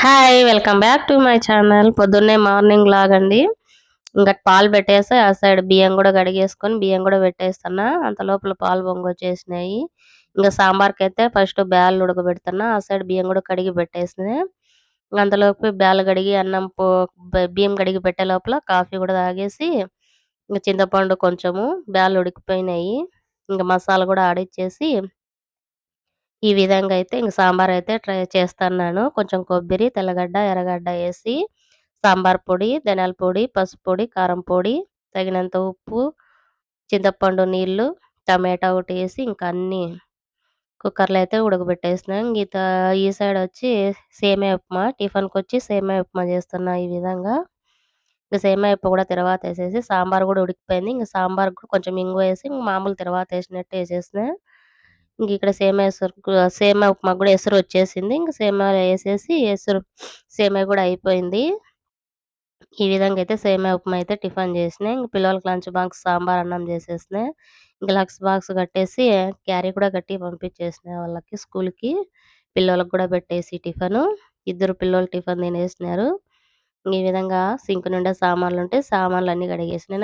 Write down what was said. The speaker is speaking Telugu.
Hi welcome back to my channel పొద్దున్నే మార్నింగ్ లాగండి ఇంకా పాలు పెట్టేసి ఆ సైడ్ బియ్యం కూడా కడిగేసుకొని బియ్యం కూడా పెట్టేస్తున్నా. అంత లోపల పాలు పొంగొచ్చేసినాయి ఇంకా సాంబార్కి అయితే ఫస్ట్ బ్యాలు ఉడకబెడుతున్నా. ఆ సైడ్ బియ్యం కూడా కడిగి పెట్టేసిన. అంతలోపు బ్యాలు కడిగి అన్నం బియ్యం కడిగి పెట్టే లోపల కాఫీ కూడా తాగేసి ఇంకా చింతపండు కొంచెము బ్యాలు ఉడికిపోయినాయి. ఇంకా మసాలా కూడా ఆడిచ్చేసి ఈ విధంగా అయితే ఇంక సాంబార్ అయితే ట్రై చేస్తున్నాను. కొంచెం కొబ్బరి తెల్లగడ్డ ఎర్రగడ్డ వేసి సాంబార్ పొడి ధనియాల పొడి పసుపు పొడి కారం పొడి తగినంత ఉప్పు చింతపండు నీళ్ళు టమాటా ఒకటి వేసి ఇంకా అన్ని కుక్కర్లో అయితే ఉడకబెట్టేసిన గీత ఈ సైడ్ వచ్చి సేమే ఉప్మా టిఫిన్కి వచ్చి సేమే ఉప్మా చేస్తున్నా ఈ విధంగా. ఇంకా సేమే ఉప్పు కూడా తర్వాత వేసేసి సాంబార్ కూడా ఉడికిపోయింది. ఇంకా సాంబార్ కూడా కొంచెం ఇంగు వేసి మామూలు తర్వాత వేసినట్టు వేసేసినా. ఇంక ఇక్కడ సేమ ఎసరు సేమ ఉప్మా కూడా ఎసరు వచ్చేసింది. ఇంక సేమ వేసేసి ఎసరు సేమ కూడా అయిపోయింది. ఈ విధంగా అయితే సేమ ఉప్మా అయితే టిఫిన్ చేసినాయి ఇంక పిల్లలకి లంచ్ బాక్స్ సాంబార్ అన్నం చేసేసినాయి ఇంక లంచ్ బాక్స్ కట్టేసి క్యారీ కూడా కట్టి పంపించేసిన వాళ్ళకి స్కూల్కి. పిల్లలకు కూడా పెట్టేసి టిఫిన్. ఇద్దరు పిల్లలు టిఫిన్ తినేసినారు. ఈ విధంగా సింక్ నుండే సామాన్లు ఉంటే సామాన్లు అన్ని కడిగేసినాయి